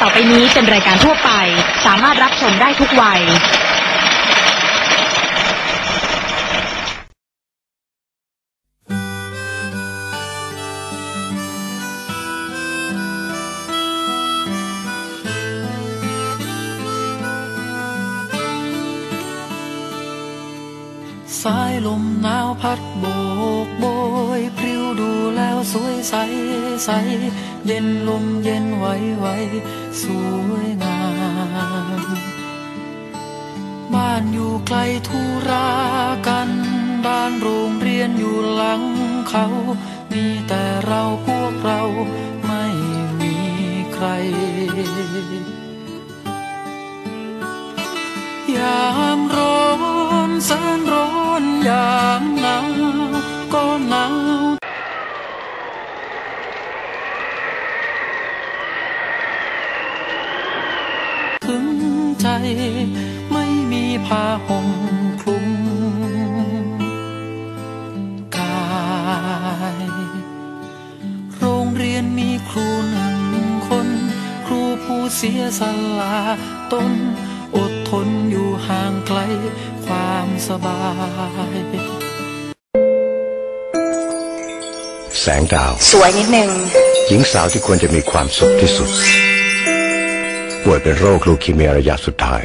ต่อไปนี้เป็นรายการทั่วไป สามารถรับชมได้ทุกวัย สายลมหนาวพัดโบกโบยพริ้วดูแล้วสวยใสใส เย็นลมเย็นไหวไหวสวยงาม บ้านอยู่ไกลทุรากัน บ้านโรงเรียนอยู่หลังเขา มีแต่เราพวกเราไม่มีใคร ยามร้อนแสนร้อนยามหนาวก็หนาว ถึงใจ ไม่มีผ้าห่มคลุมกายโรงเรียนมีครูหนึ่งคน ครูผู้เสียสละตนอดทนอยู่ห่างไกลความสบาย แสงดาว สวยนิดนึง หญิงสาวที่ควรจะมีความสุขที่สุด ป่วยเป็นโรคลูคีเมียระยะสุดท้าย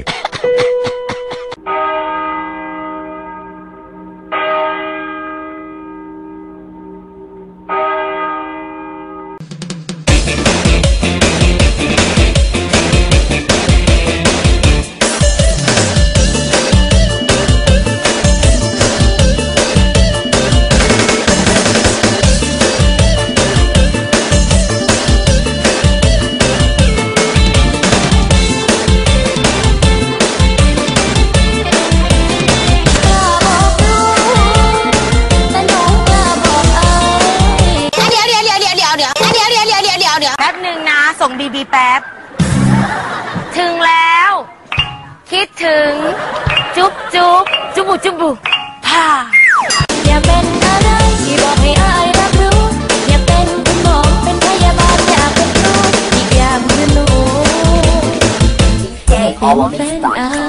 บีบีแป๊บ ถึงแล้ว คิดถึง จุ๊บจุ๊บจุบบุจุบบุผ่าอยากเป็นอะไรที่บอกให้อายรับรู้ อยากเป็นคุณหมอเป็นพยาบาลอยากเป็นครูอีกอย่างคือหนูอยากเป็นแฟนอายม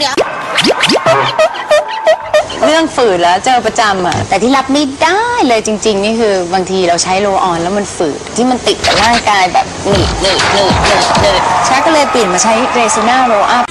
แล้วเดี๋ยวเรื่องฝืดแล้วเจอประจำอะแต่ที่รับไม่ได้เลยจริง ๆ นี่คือบางทีเราใช้โลออนแล้วมันฝืดที่มันติดกับร่างกายแบบหนีบหนีบหนีบหนีบหนีบชาก็เลยเปลี่ยนมาใช้เรซูน่าโรอัพ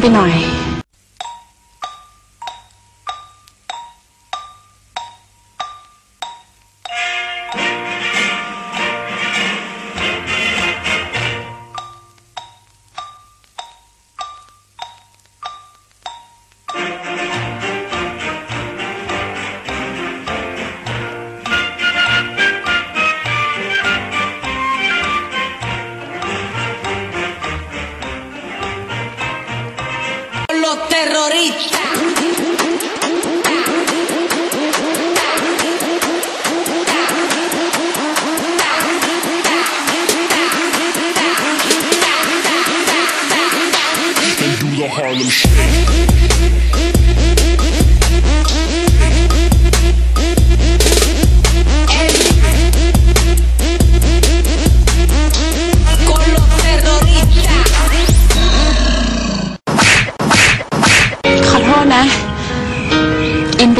ไปหน่อย Senorita.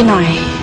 Illinois.